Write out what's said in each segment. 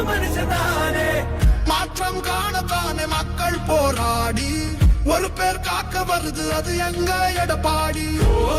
ஒரு மனுஷனானே. மாற்றம் காணத்தானே மக்கள் போராடி. ஒரு பேர் காக்க வருது அது எங்க எடப்பாடி? ஓ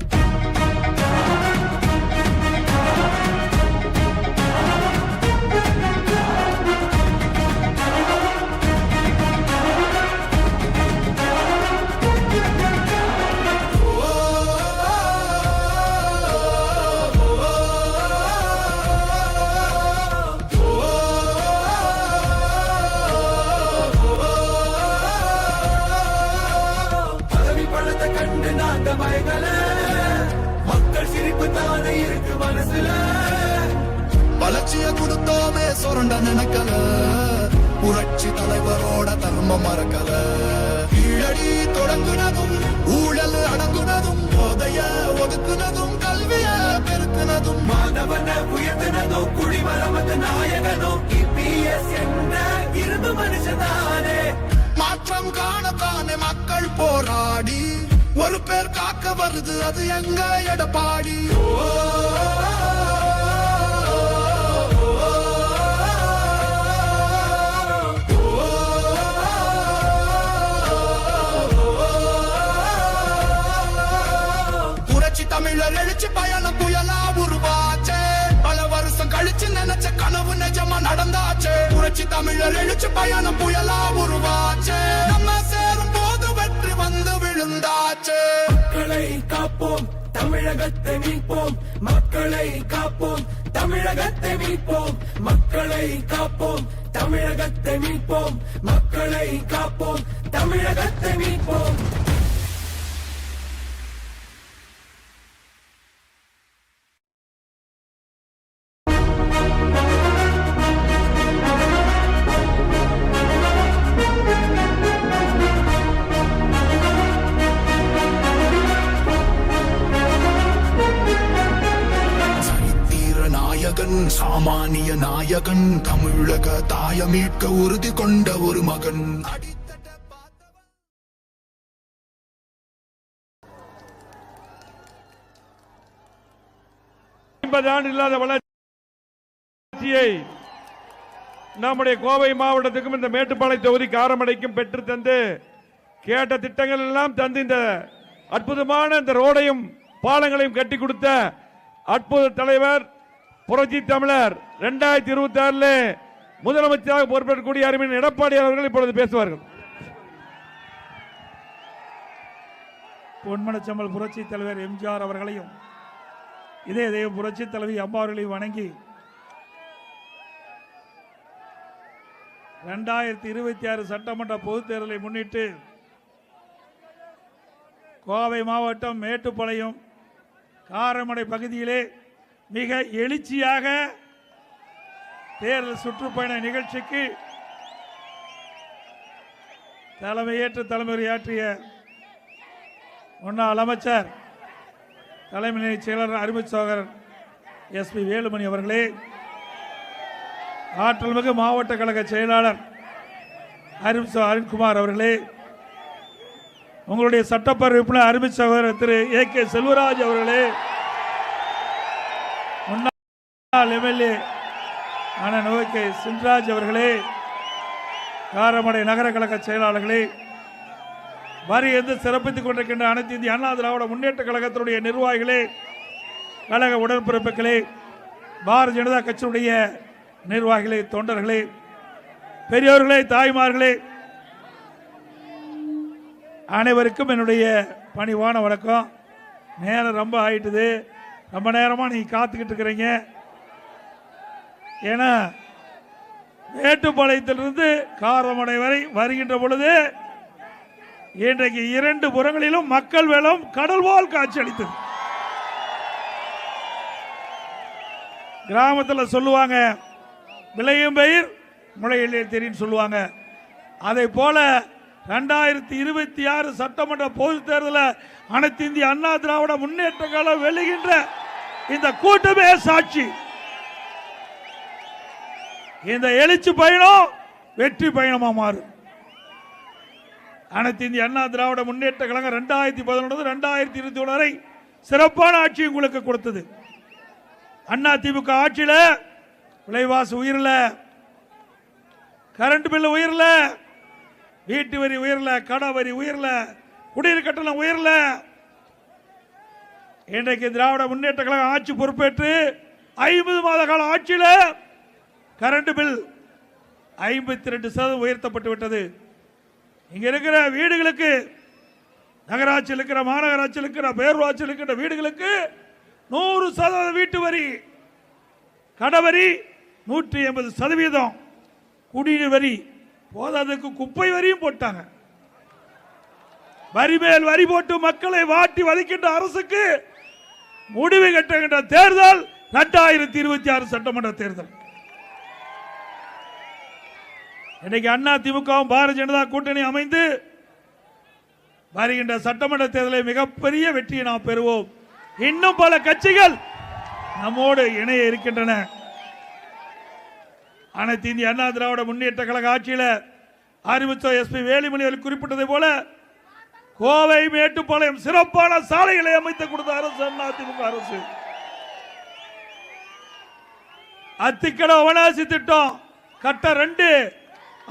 நாங்க மயங்கல மக்கள் சிரிப்பு தானே இருக்கு மனசுல. வளர்ச்சிய கொடுத்தோமே சுரண்ட நினைக்கல. புரட்சி தலைவரோட தர்மம் மறக்கல. கீழடி தொடங்குனதும் ஊழல் அடங்குனதும் போதைய ஒதுக்குனதும் கல்விய பெருக்குனதும். மாணவன உயர்த்தினதோ குடிமரமத்து நாயகனோ இபிஎஸ் என்ற இரும்பு மனுஷனானே மாற்றம் காணத்தானே மக்கள் போராடி. ஒரு பேர் காக்க வருது அது எங்க எடப்பாடி? தமிழர் எழுச்சி பயணம் புயலா உருவாச்சே. பல வருஷம் கழிச்சு நினைச்ச கனவு நிஜமா நடந்தாச்சே. புரட்சி தமிழர் எழுச்சி பயணம் புயலா உருவாச்சே. நம்ம சே வந்தாச்சு. மக்களை காப்போம் தமிழகத்தை மீட்போம். மக்களை காப்போம் தமிழகத்தை மீட்போம். மக்களை காப்போம் தமிழகத்தை மீட்போம். மக்களை காப்போம் தமிழகத்தை மீட்போம். தாய உறுதி கொண்ட ஒரு மகன். ஐம்பது ஆண்டு இல்லாத வளர்ச்சியை நம்முடைய கோவை மாவட்டத்துக்கும் இந்த மேட்டுப்பாளை தொகுதி காரமடைக்கும் பெற்று தந்து கேட்ட திட்டங்கள் எல்லாம் தந்து இந்த அற்புதமான இந்த ரோடையும் பாலங்களையும் கட்டி கொடுத்த அற்புத தலைவர் புரட்சி தமிழர். இரண்டாயிரத்தி இருபத்தி ஆறுல முதலமைச்சராக பொறுப்பேற்கக்கூடிய அருமையின் எடப்பாடி அவர்கள் இப்பொழுது பேசுவார்கள். பொன்மனச்சம்பல் புரட்சி தலைவர் எம்ஜிஆர் அவர்களையும் இதே இதே புரட்சி தலைவி அம்மா அவர்களையும் வணங்கி ரெண்டாயிரத்தி இருபத்தி ஆறு சட்டமன்ற பொதுத் தேர்தலை முன்னிட்டு கோவை மாவட்டம் மேட்டுப்பாளையம் காரமடை பகுதியிலே மிக எழுச்சியாக தேர்தல் சுற்றுப்பயண நிகழ்ச்சிக்கு தலைமையேற்று தலைமையாற்றிய முன்னாள் அமைச்சர் தலைமை நிலையச் செயலர் அருமை எஸ் எஸ்பி வேலுமணி அவர்களே ஆற்றல்மிகு மாவட்ட கழக செயலாளர் அருண் சோ அருண்குமார் அவர்களே உங்களுடைய சட்டப்பேரவை உறுப்பினர் அருமை சகோதரர் திரு ஏ கே செல்வராஜ் அவர்களே முன்னாள் எம்எல்ஏ அண்ணன் நோக்கி சின்ராஜ் அவர்களே காரமடை நகர கழக செயலாளர்களே வரி எந்த சிறப்பித்துக் கொண்டிருக்கின்ற அனைத்து இந்திய அண்ணா திராவிட முன்னேற்ற கழகத்தினுடைய நிர்வாகிகளே கழக உடன்பிறப்புகளே பாரதிய ஜனதா கட்சியுடைய நிர்வாகிகளே தொண்டர்களே பெரியோர்களே தாய்மார்களே அனைவருக்கும் என்னுடைய பணிவான வணக்கம். நேரம் ரொம்ப ஆயிட்டுது. ரொம்ப நேரமாக நீங்கள் காத்துக்கிட்டு இருக்கிறீங்க. ஏன்னா மேட்டுப்பாளையத்திலிருந்து காரமடை வரை வருகின்ற பொழுது இன்றைக்கு இரண்டு புறங்களிலும் மக்கள் வேளம் கடல் போல் காட்சியளித்தது கிராமத்தில் சொல்லுவாங்க விளையும் பயிர் முளையிலே தெரியும் சொல்லுவாங்க. அதை போல ரெண்டாயிரத்தி இருபத்தி ஆறு சட்டமன்ற பொதுத் தேர்தலில் அனைத்து இந்திய அண்ணா திராவிட முன்னேற்ற காலம் வெளிகின்ற இந்த கூட்டமே சாட்சி. இந்த எழுச்சி பயணம் வெற்றி பயணமா மாறும். அனைத்து இந்திய அண்ணா திராவிட முன்னேற்ற கழகம் ரெண்டாயிரத்தி பதினொன்று ரெண்டாயிரத்தி இருபத்தி ஒன்று வரை சிறப்பான ஆட்சி உங்களுக்கு கொடுத்தது. அண்ணா திமுக ஆட்சியில் விலைவாசி உயரல கரண்ட் பில்லு உயரல வீட்டு வரி உயரல கடை வரி உயரல குடிநீர் கட்டணம் உயரல. இன்றைக்கு திராவிட முன்னேற்ற கழகம் ஆட்சி பொறுப்பேற்று ஐம்பது மாத கால ஆட்சியில் கரண்ட் பில் ஐம்பத்தி ரெண்டு சதவீதம் உயர்த்தப்பட்டு விட்டது. இங்க இருக்கிற வீடுகளுக்கு நகராட்சியில் இருக்கிற மாநகராட்சியில் இருக்கிற பேரூராட்சியில் இருக்கிற வீடுகளுக்கு நூறு சதவீத வீட்டு வரி கடவரி நூற்றி எண்பது சதவீதம். குடிநீர் வரி போதாததுக்கு குப்பை வரியும் போட்டாங்க. வரி மேல் வரி போட்டு மக்களை வாட்டி வதைக்கின்ற அரசுக்கு முடிவு கட்டுகின்ற தேர்தல் இரண்டாயிரத்தி இருபத்தி ஆறு சட்டமன்ற தேர்தல். இன்னைக்கு அண்ணா திமுகவும் பாரதிய ஜனதா கூட்டணி அமைந்து வருகின்ற சட்டமன்ற தேர்தலை மிகப்பெரிய வெற்றியை நாம் பெறுவோம். இன்னும் பல கட்சிகள் நம்மோடு இணைய இருக்கின்றன. அனைத்து இந்திய அண்ணா திராவிட முன்னேற்ற கழக ஆட்சியில் அறிவிச்ச எஸ்பி வேலுமணி அவர்கள் குறிப்பிட்டதை போல கோவை மேட்டுப்பாளையம் சிறப்பான சாலைகளை அமைத்து கொடுத்த அரசு அண்ணா திமுக அரசு. அத்திக்கட அவனாசி திட்டம் கட்ட ரெண்டு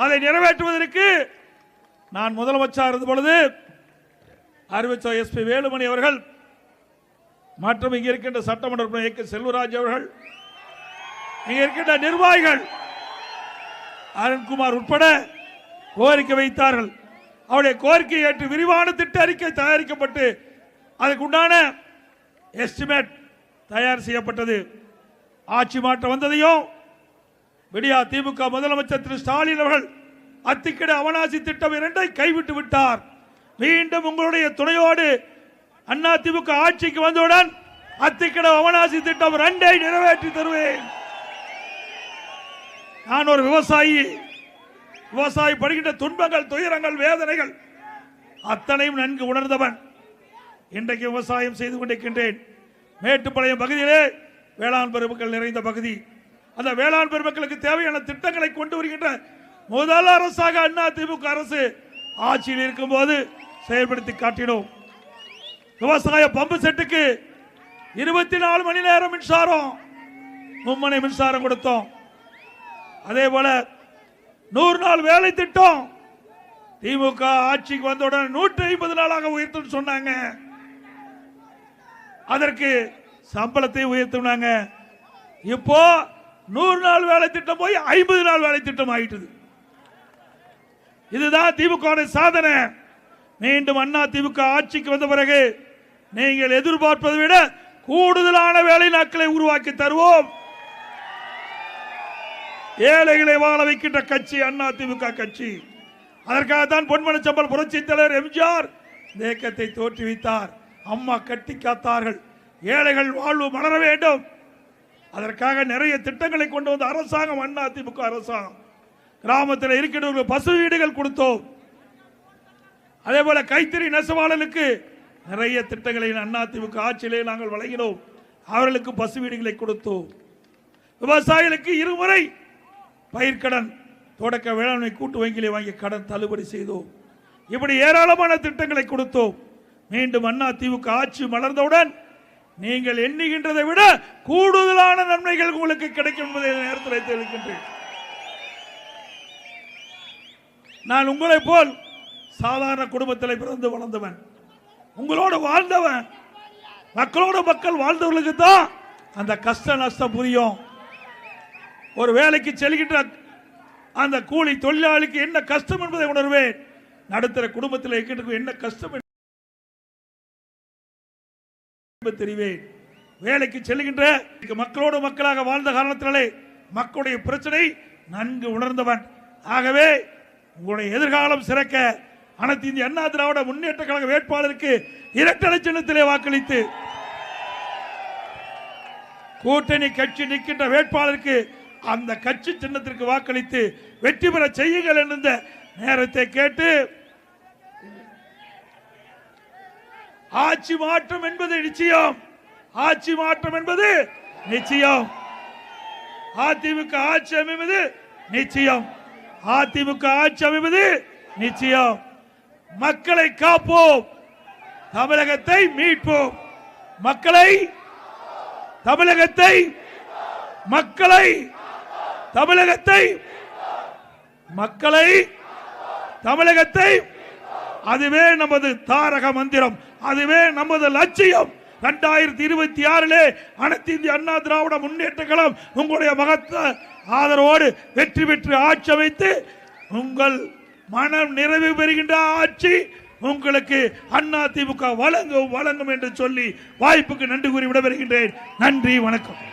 அதை நிறைவேற்றுவதற்கு நான் முதலமைச்சர் இருந்த பொழுது அறிவிச்ச எஸ்பி வேலுமணி அவர்கள் மற்றும் இங்கே இருக்கின்ற சட்டமன்ற உறுப்பினர் ஏ செல்வராஜ் அவர்கள் இங்கே இருக்கின்ற நிர்வாகிகள் அருண்குமார் உட்பட கோரிக்கை வைத்தார்கள். அவருடைய கோரிக்கை ஏற்று விரிவான திட்ட அறிக்கை தயாரிக்கப்பட்டு அதுக்குண்டான எஸ்டிமேட் தயார் செய்யப்பட்டது. ஆட்சி மாற்றம் வந்ததையும் விடியா திமுக முதலமைச்சர் திரு ஸ்டாலின் அவர்கள் அத்திக்கடை அவனாசி திட்டம் இரண்டை கைவிட்டு விட்டார். மீண்டும் உங்களுடைய துணையோடு அண்ணா திமுக ஆட்சிக்கு வந்தவுடன் அத்திக்கடை அவனாசி திட்டம் ரெண்டை நிறைவேற்றி தருவேன். நான் ஒரு விவசாயி. விவசாயி படுகின்ற துன்பங்கள் துயரங்கள் வேதனைகள் அத்தனையும் நன்கு உணர்ந்தவன். இன்றைக்கு விவசாயம் செய்து கொண்டிருக்கின்றேன். மேட்டுப்பாளையம் பகுதியிலே வேளாண் பெருமக்கள் நிறைந்த பகுதி. அந்த வேளாண் பெருமக்களுக்கு தேவையான திட்டங்களை கொண்டு வருகின்ற முதல் அரசாக அண்ணா திமுக அரசு ஆட்சியில் இருக்கும்போது செயல்படுத்தி காட்டினோம். விவசாய பம்பு செட்டுக்கு இருபத்தி நாலு மணி நேரம் மின்சாரம் மும்மனை மின்சாரம் கொடுத்தோம். அதே போல நூறு நாள் வேலை திட்டம் திமுக ஆட்சிக்கு வந்தவுடன் நூற்றி ஐம்பது நாளாக உயர்த்தும் சொன்னாங்க. அதற்கு சம்பளத்தை உயர்த்தினாங்க. இப்போ நூறு நாள் வேலை திட்டம் போய் ஐம்பது நாள் வேலை திட்டம் ஆயிட்டது. இதுதான் திமுக சாதனை. மீண்டும் அண்ணா திமுக ஆட்சிக்கு வந்த பிறகு நீங்கள் எதிர்பார்ப்பதை விட கூடுதலான வேலை நாட்களை உருவாக்கி தருவோம். ஏழைகளை வாழ வைக்கின்ற கட்சி அண்ணா திமுக கட்சி. அதற்காகத்தான் பொன்மனச்சம்பல் புரட்சி தலைவர் எம்ஜிஆர் இந்த இயக்கத்தை தோற்றுவித்தார். அம்மா கட்டி காத்தார்கள். ஏழைகள் வாழ்வு மலர வேண்டும். அதற்காக நிறைய திட்டங்களை கொண்டு வந்த அரசாங்கம் அண்ணா அதிமுக அரசாங்கம். கிராமத்தில் இருக்கிறவர்கள் பசு வீடுகள் கொடுத்தோம். அதே போல கைத்தறி நெசவாளர்களுக்கு நிறைய திட்டங்களை அண்ணா திமுக ஆட்சியிலே நாங்கள் வழங்கினோம். அவர்களுக்கு பசு வீடுகளை கொடுத்தோம். விவசாயிகளுக்கு இருமுறை பயிர்க்கடன் தொடக்க வேளாண்மை கூட்டு வங்கியிலே வாங்கி கடன் தள்ளுபடி செய்தோம். இப்படி ஏராளமான திட்டங்களை கொடுத்தோம். மீண்டும் அண்ணா திமுக ஆட்சி மலர்ந்தவுடன் நீங்கள் எண்ணுகின்றதை விட கூடுதலான நன்மைகள் உங்களுக்கு கிடைக்கும் என்பதை நேரத்தில் தெரிவிக்கின்றேன் நான் உங்களை போல் சாதாரண குடும்பத்தில் பிறந்து வளர்ந்தவன் உங்களோட வாழ்ந்தவன் மக்களோட மக்கள் வாழ்ந்தவர்களுக்கு தான் அந்த கஷ்ட நஷ்டம் புரியும். ஒரு வேலைக்கு செல்கின்ற அந்த கூலி தொழிலாளிக்கு என்ன கஷ்டம் என்பதை உணர்வேன். நடுத்தர குடும்பத்தில் இருக்கின்ற என்ன கஷ்டம் தெரிவேன். வேலைக்கு செல்கின்ற மக்களோடு மக்களாக வாழ்ந்த காரணத்தினாலே மக்களுடைய பிரச்சனை நன்கு உணர்ந்தவன். ஆகவே உங்களுடைய எதிர்காலம் சிறக்க அனைத்து இந்திய அண்ணா திராவிட முன்னேற்ற கழக வேட்பாளருக்கு இரட்டலை சின்னத்திலே வாக்களித்து கூட்டணி கட்சி நிற்கின்ற வேட்பாளருக்கு அந்த கட்சி சின்னத்திற்கு வாக்களித்து வெற்றி பெற செய்யுங்கள் என்ற நேரத்தை கேட்டு ஆட்சி மாற்றம் என்பது நிச்சயம். ஆட்சி மாற்றம் என்பது நிச்சயம். அதிமுக ஆட்சி அமைவது நிச்சயம். அதிமுக ஆட்சி அமைவது நிச்சயம். மக்களை காப்போம். தமிழகத்தை மீட்போம். மக்களை தமிழகத்தை மக்களை தமிழகத்தை மக்களை தமிழகத்தை அதுவே நமது தாரக மந்திரம். அதுவே நமது லட்சியம். இரண்டாயிரத்தி இருபத்தி ஆறிலே அனைத்து இந்திய அண்ணா திராவிட முன்னேற்ற கழகம் உங்களுடைய மகத்த ஆதரவோடு வெற்றி பெற்று ஆட்சி அமைத்து உங்கள் மனம் நிறைவு பெறுகின்ற ஆட்சி உங்களுக்கு அண்ணா திமுக வழங்கும் வழங்கும் என்று சொல்லி வாய்ப்புக்கு நன்றி கூறி விடைபெறுகின்றேன். நன்றி வணக்கம்.